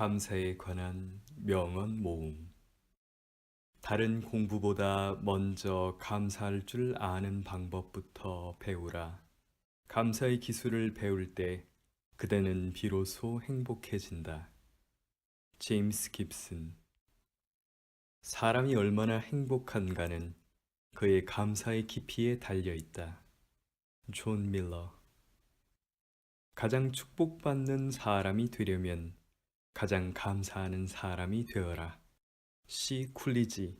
감사에 관한 명언 모음. 다른 공부보다 먼저 감사할 줄 아는 방법부터 배우라. 감사의 기술을 배울 때 그대는 비로소 행복해진다. 제임스 깁슨. 사람이 얼마나 행복한가는 그의 감사의 깊이에 달려 있다. 존 밀러. 가장 축복받는 사람이 되려면 가장 감사하는 사람이 되어라. 시 쿨리지.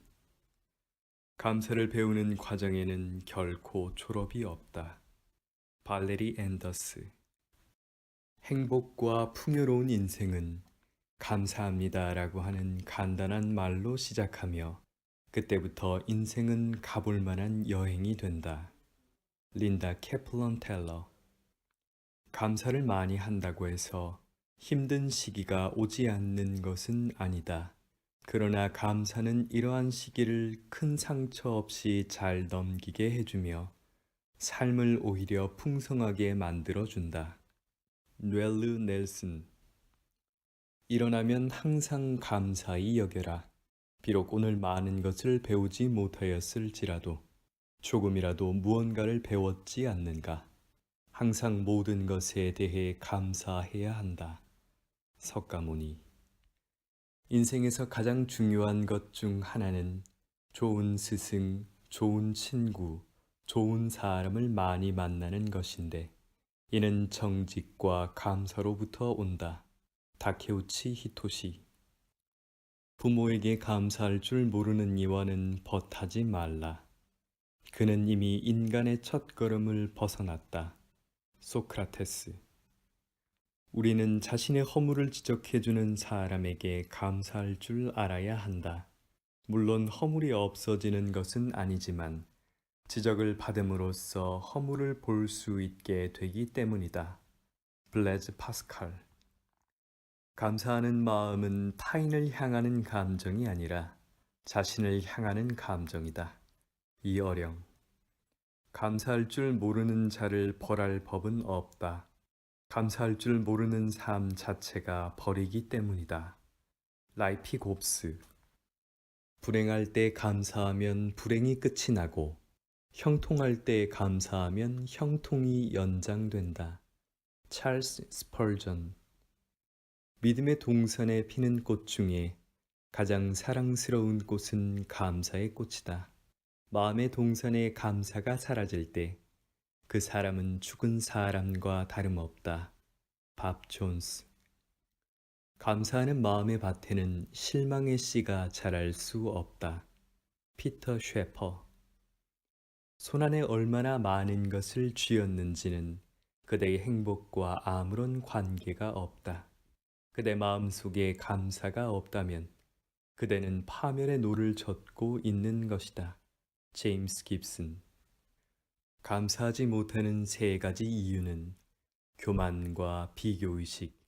감사를 배우는 과정에는 결코 졸업이 없다. 발레리 앤더스. 행복과 풍요로운 인생은 감사합니다 라고 하는 간단한 말로 시작하며 그때부터 인생은 가볼 만한 여행이 된다. 린다 캐플런 텔러. 감사를 많이 한다고 해서 힘든 시기가 오지 않는 것은 아니다. 그러나 감사는 이러한 시기를 큰 상처 없이 잘 넘기게 해주며 삶을 오히려 풍성하게 만들어준다. 뇌르 넬슨 일어나면 항상 감사히 여겨라. 비록 오늘 많은 것을 배우지 못하였을지라도 조금이라도 무언가를 배웠지 않는가. 항상 모든 것에 대해 감사해야 한다. 석가모니 인생에서 가장 중요한 것 중 하나는 좋은 스승, 좋은 친구, 좋은 사람을 많이 만나는 것인데 이는 정직과 감사로부터 온다. 다케우치 히토시 부모에게 감사할 줄 모르는 이와는 벗하지 말라. 그는 이미 인간의 첫 걸음을 벗어났다. 소크라테스 우리는 자신의 허물을 지적해주는 사람에게 감사할 줄 알아야 한다. 물론 허물이 없어지는 것은 아니지만 지적을 받음으로써 허물을 볼 수 있게 되기 때문이다. 블레즈 파스칼 감사하는 마음은 타인을 향하는 감정이 아니라 자신을 향하는 감정이다. 이어령 감사할 줄 모르는 자를 벌할 법은 없다. 감사할 줄 모르는 삶 자체가 벌이기 때문이다. 라이피 곱스 불행할 때 감사하면 불행이 끝이 나고 형통할 때 감사하면 형통이 연장된다. 찰스 스펄전 믿음의 동산에 피는 꽃 중에 가장 사랑스러운 꽃은 감사의 꽃이다. 마음의 동산에 감사가 사라질 때 그 사람은 죽은 사람과 다름없다. 밥 존스 감사하는 마음의 밭에는 실망의 씨가 자랄 수 없다. 피터 쉐퍼 손안에 얼마나 많은 것을 쥐었는지는 그대의 행복과 아무런 관계가 없다. 그대 마음속에 감사가 없다면 그대는 파멸의 노를 젓고 있는 것이다. 제임스 깁슨 감사하지 못하는 세 가지 이유는 교만과 비교의식,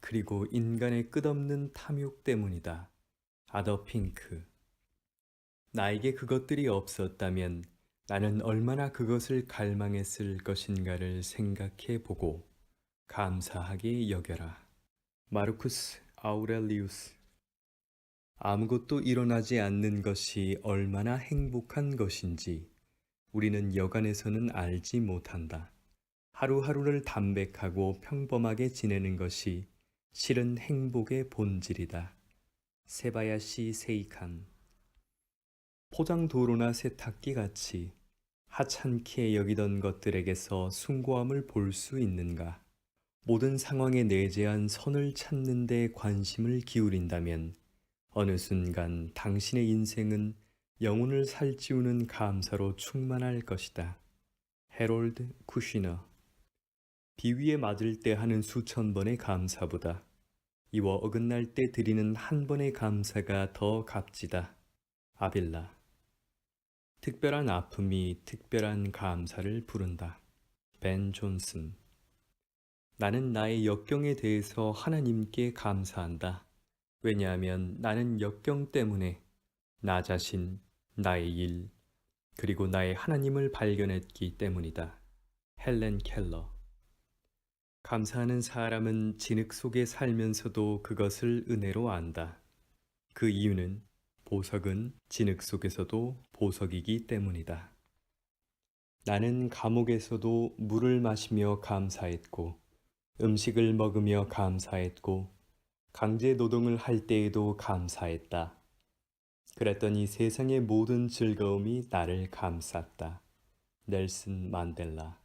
그리고 인간의 끝없는 탐욕 때문이다. 아더 핑크 나에게 그것들이 없었다면 나는 얼마나 그것을 갈망했을 것인가를 생각해 보고 감사하게 여겨라. 마르쿠스 아우렐리우스 아무것도 일어나지 않는 것이 얼마나 행복한 것인지 우리는 여간에서는 알지 못한다. 하루하루를 담백하고 평범하게 지내는 것이 실은 행복의 본질이다. 세바야시 세이칸 포장도로나 세탁기 같이 하찮게 여기던 것들에게서 숭고함을 볼 수 있는가? 모든 상황에 내재한 선을 찾는 데 관심을 기울인다면 어느 순간 당신의 인생은 영혼을 살찌우는 감사로 충만할 것이다. 해롤드 쿠시너 비위에 맞을 때 하는 수천 번의 감사보다 이와 어긋날 때 드리는 한 번의 감사가 더 값지다. 아빌라 특별한 아픔이 특별한 감사를 부른다. 벤 존슨 나는 나의 역경에 대해서 하나님께 감사한다. 왜냐하면 나는 역경 때문에 나 자신, 나의 일, 그리고 나의 하나님을 발견했기 때문이다. 헬렌 켈러 감사하는 사람은 진흙 속에 살면서도 그것을 은혜로 안다. 그 이유는 보석은 진흙 속에서도 보석이기 때문이다. 나는 감옥에서도 물을 마시며 감사했고, 음식을 먹으며 감사했고, 강제 노동을 할 때에도 감사했다. 그랬더니 세상의 모든 즐거움이 나를 감쌌다. 넬슨 만델라.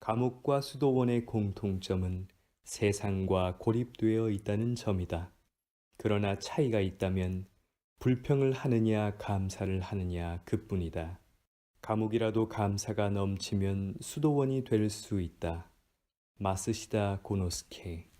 감옥과 수도원의 공통점은 세상과 고립되어 있다는 점이다. 그러나 차이가 있다면 불평을 하느냐 감사를 하느냐 그뿐이다. 감옥이라도 감사가 넘치면 수도원이 될 수 있다. 마스시다 고노스케